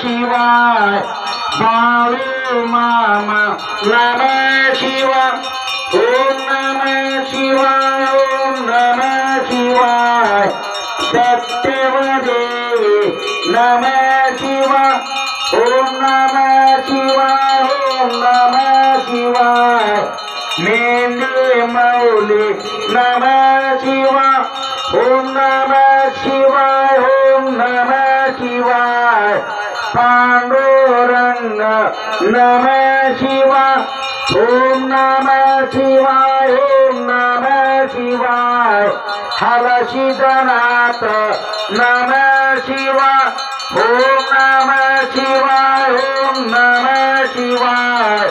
शिवाय बाळू मामा नम शिवा ओम नम शिवाय ओम नम शिवाय. सत्यव देवी नम शिवाय ओम नम शिवाय ओम नम शिवाय. मौली नम ओम नम नम शिवा ओम नम शिवाय ओम नम शिवाय हलशिदनाथ नम शिवा ओम नम शिवाय ओम नम शिवाय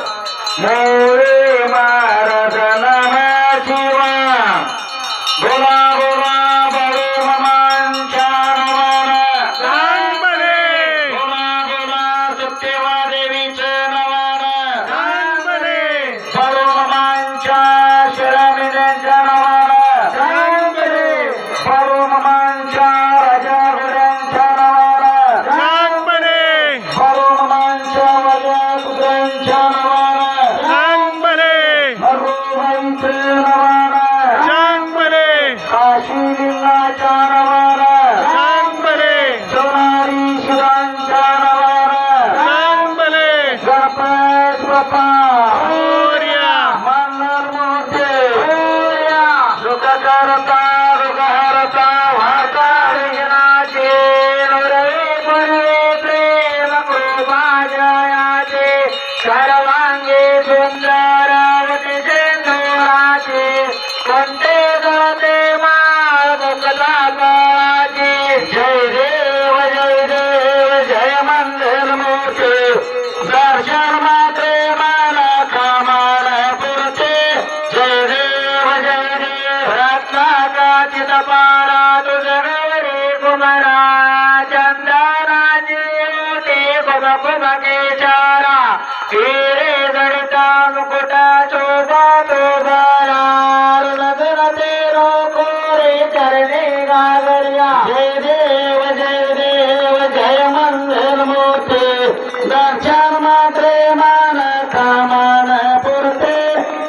चरणे जय देव जय देव जय मंदिर मूर्ती। दर्शन मात्रे मान कामान पुरते।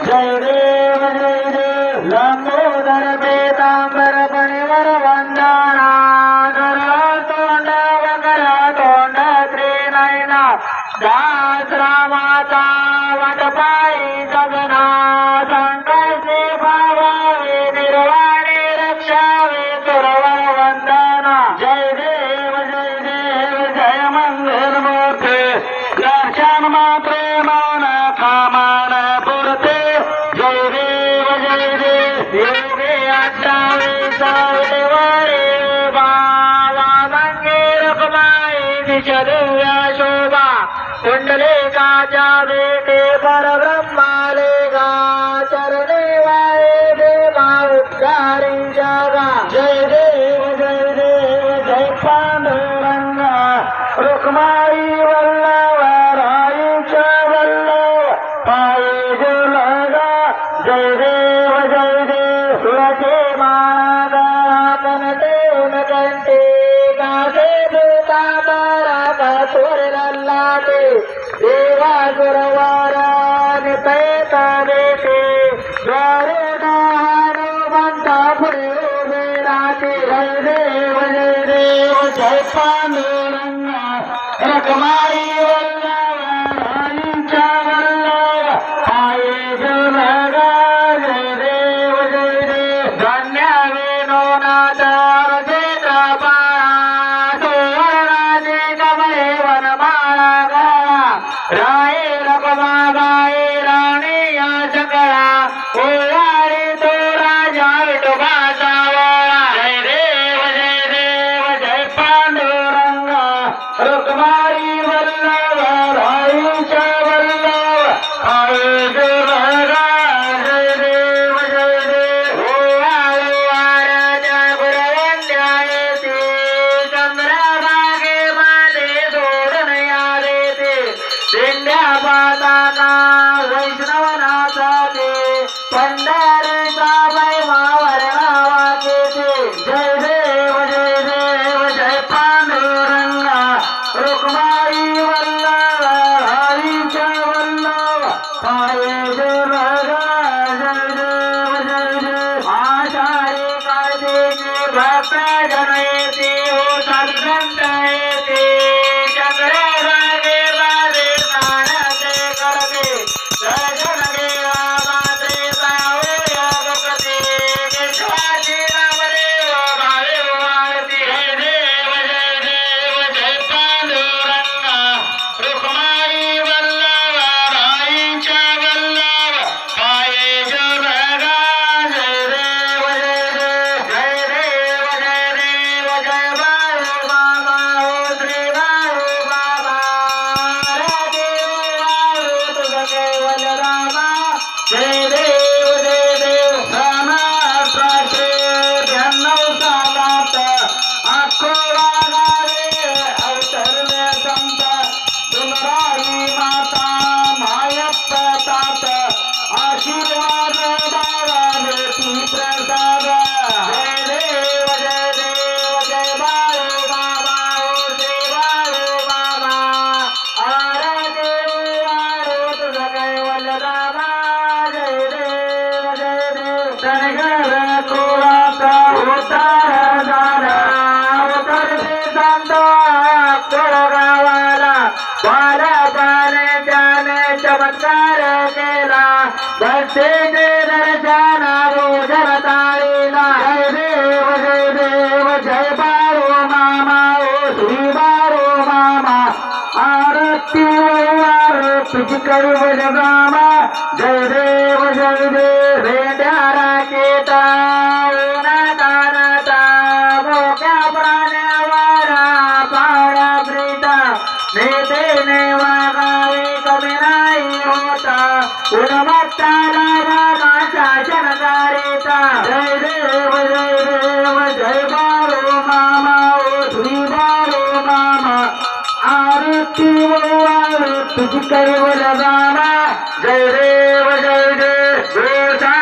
जय देव जय देव लंबोदर पेतांबर पणिवर वंदना गरळ तोंड वगर तोंड त्रिनयना। दास रामाचा वटपा रखमाई दिशदिव्या शोभा. कुंडले काच्या बेटे परब्रह्माले गा चरणे वाळे देवा उद्गारी जागा. जय देव जय देव जय पांडुरंगा. रुक्माई वल्लभ राईच्या वल्लभ. पायी जुलगा जय देव जय देव तुळचे मानागण देवा गुरवारा निपैता देते द्वारे மாதாதே பண்டாரே. बारा बारे जाने चमत्कार केला भक्ति के दर्शना वो जनतारीला जय देव जय देव जय बारो मामा ओ श्री बारो मामा आरती आरती कर जय देव जय देव मुक्ती भगवान तुझी कैवल दाना जय देव जय देव.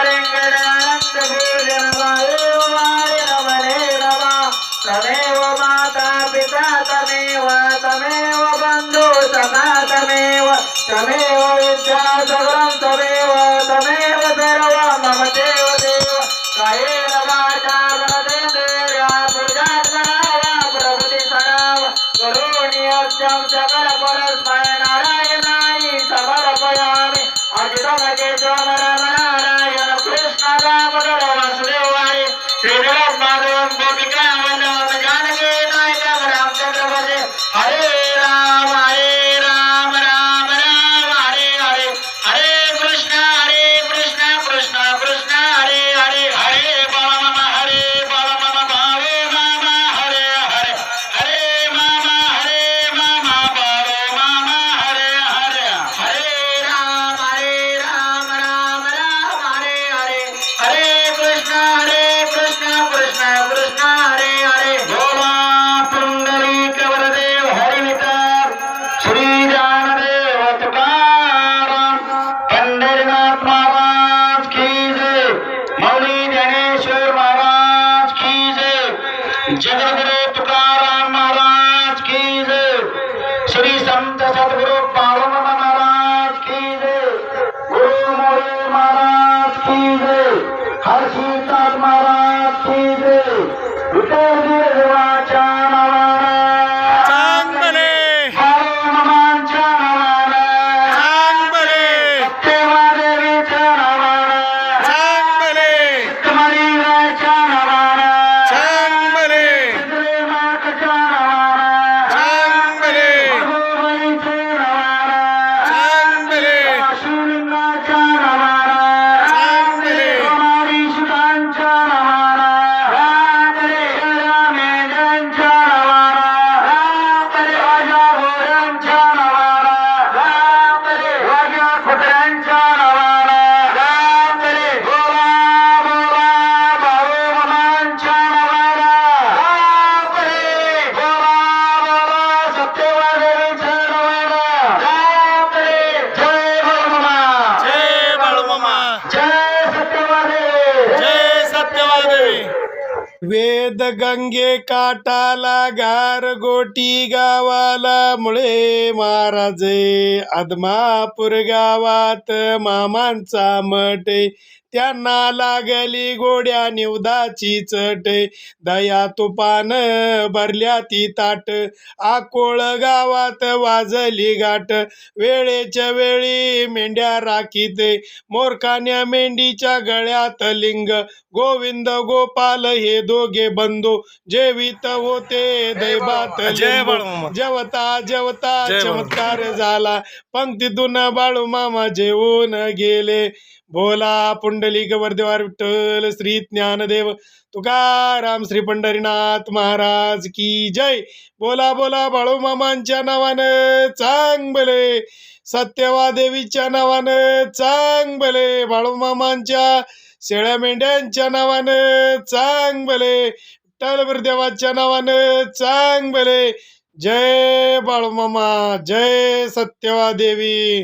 తమేవ విద్యా సగరం తమేవ తమేవ సర్వ మమ దేవ దేవ. కాయేన వాచా గణదేంద్రియా పురుషాత్మనావ ప్రభుతి సనావ కరోణి కృష్ణ రాముడు ಜಗಳ वेद गंगे काटाला गार गोटी गावाला मुळे महाराजे आदमापूर गावात मामांचा मठ. त्यांना लागली गोड्या निवदाची चट. दया तुपान भरल्या ती ताट. आकोळ गावात वाजली गाठ. वेळेच्या वेळी मेंढ्या राखीत. मोरकान्या मेंढीच्या गळ्यात लिंग. गोविंद गोपाल हे दोघे बंधू. जेवित होते दैवात. जेवता जेवता. चमत्कार झाला. पंक्तीतून बाळू मामा जेवून गेले. भोला पुंडलिक वर्देवार विठ्ठल श्री ज्ञानदेव तुकाराम श्री पंढरीनाथ महाराज की जय. बोला बोला बाळू मामांच्या नावानं चांगले सत्यवा देवीच्या नावानं चांगले बाळू मामांच्या शेळ्या मेंढ्यांच्या नावानं चांगले विठ्ठल देवाच्या नावानं चांगले जय बाळूमामा जय सत्यवा देवी